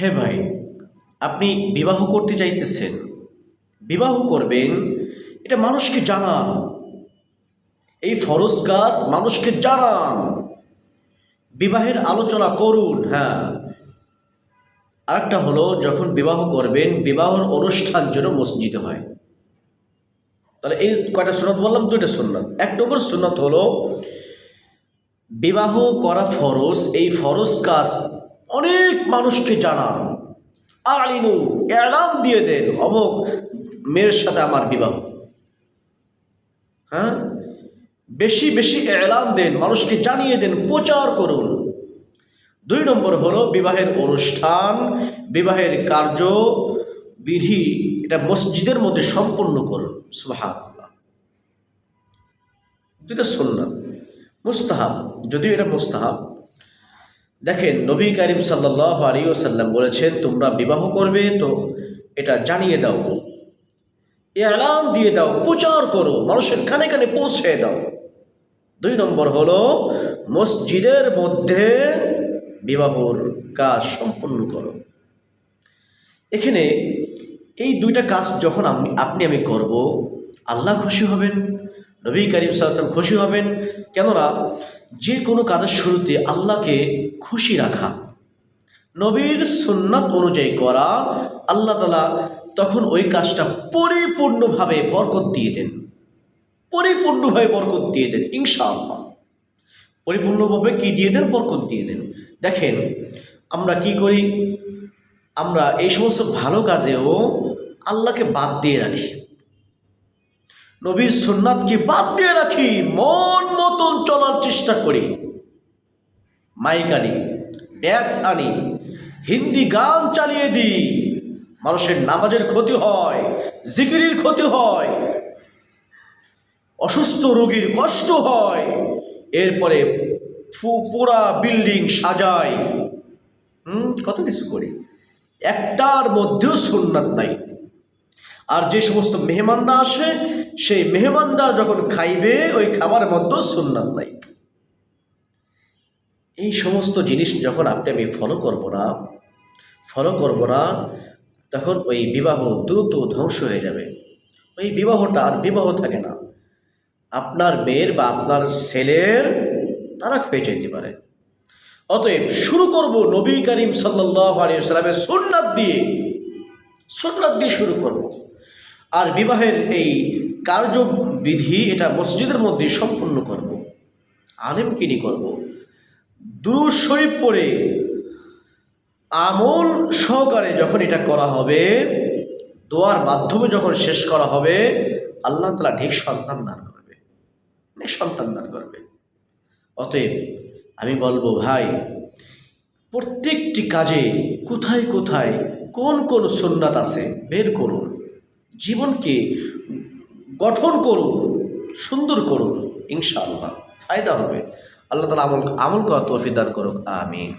হে ভাই, আপনি বিবাহ করতে চাইতেছেন বিবাহ করবেন, এটা মানুষকে জানান। এই ফরজ কাজ মানুষকে জানান। বিবাহের আলোচনা করুন হ্যাঁ। আরেকটা হলো, যখন বিবাহ করবেন, বিবাহর অনুষ্ঠান যেন মসজিদে হয়। তাহলে এই কয়টা সুন্নত বললাম? দুইটা সুন্নত। এক নম্বর সুন্নত হলো, বিবাহ করা ফরজ, এই ফরজ কাজ অনেক মানুষকে জানান। আলিনু এলান দিয়ে দেন, অমুক মেয়ের সাথে আমার বিবাহ। হ্যাঁ? বেশি বেশি এলান দেন, মানুষকে জানিয়ে দেন, প্রচার করুন। দুই নম্বর হলো বিবাহের অনুষ্ঠান, বিবাহের কার্য, বিধি, এটা মসজিদের মধ্যে সম্পন্ন করুন। সুহান দুটা সুন্নাত। মুস্তাহাব, যদিও এটা মুস্তাহাব দেখেন নবী করিম সাল্লাহ আলী ওসাল্লাম বলেছেন, তোমরা বিবাহ করবে, তো এটা জানিয়ে দাও। এলান দিয়ে দাও, প্রচার করো, মানুষের কানে কানে পৌঁছে দাও। দুই নম্বর হলো, মসজিদের মধ্যে বিবাহর কাজ সম্পন্ন করো। এখানে এই দুইটা কাজ যখন আমি, আপনি আমি করব, আল্লাহ খুশি হবেন। নবী করিম সাল্লাম খুশি হবেন। কেননা যে কোনো কাজের শুরুতে আল্লাহকে খুশি রাখা, নবীর সুন্নাত অনুযায়ী করা, আল্লাহ তালা তখন ওই কাজটা পরিপূর্ণভাবে বরকত দিয়ে দেন। পরিপূর্ণভাবে বরকত দিয়ে দেন, ইনশাআল্লাহ। পরিপূর্ণভাবে কি দিয়ে দেন? বরকত দিয়ে দেন। দেখেন, আমরা কি করি? আমরা এই সমস্ত ভালো কাজেও আল্লাহকে বাদ দিয়ে রাখি। নবীর সুন্নাতকে বাদ দিয়ে রাখি, মন মতন চলার চেষ্টা করি। মাইক আনি ড্যাক্স আনি, হিন্দি গান চালিয়ে দিই। মানুষের নামাজের ক্ষতি হয়, জিকিরির ক্ষতি হয়, অসুস্থ রোগীর কষ্ট হয়, এরপরে পুরা বিল্ডিং সাজাই। হুম, কত কিছু করি। একটার মধ্যেও সুন্নাত নাই। আর যে সমস্ত মেহমানরা আসে সেই মেহমানরা যখন খাইবে, ওই খাবার মধ্যেও সুন্নাত নাই। এই সমস্ত জিনিস যখন আপনি আমি ফলো করব না ফলো করব না, তখন ওই বিবাহ দ্রুত ধ্বংস হয়ে যাবে। ওই বিবাহটা আর বিবাহ থাকে না। আপনার মেয়ের বা আপনার ছেলের তারাক হয়ে যেতে পারে। অতএব শুরু করব নবী করিম সাল্লাহ আলিয়াল্লামের সুন্নাত দিয়ে। সুন্নাত দিয়ে শুরু করব। আর বিবাহের এই কার্যবিধি এটা মসজিদের মধ্যে সম্পূর্ণ করব। আলেম কিনি করব। শরীফ পড়ে আমল সহকারে যখন এটা করা হবে, দোয়ার মাধ্যমে যখন শেষ করা হবে, আল্লাহ তালা ঠিক সন্তান দান করবে। সন্তান দান করবে। অতএব আমি বলব, ভাই, প্রত্যেকটি কাজে কোথায় কোথায় কোন কোন সুন্নাত আছে বের করুন। জীবনকে গঠন করুন, সুন্দর করুন, ইনশাআল্লাহ। ফায়দা হবে। আল্লাহ তালা আমল আমল করা তৌফিক দান করুক। আমি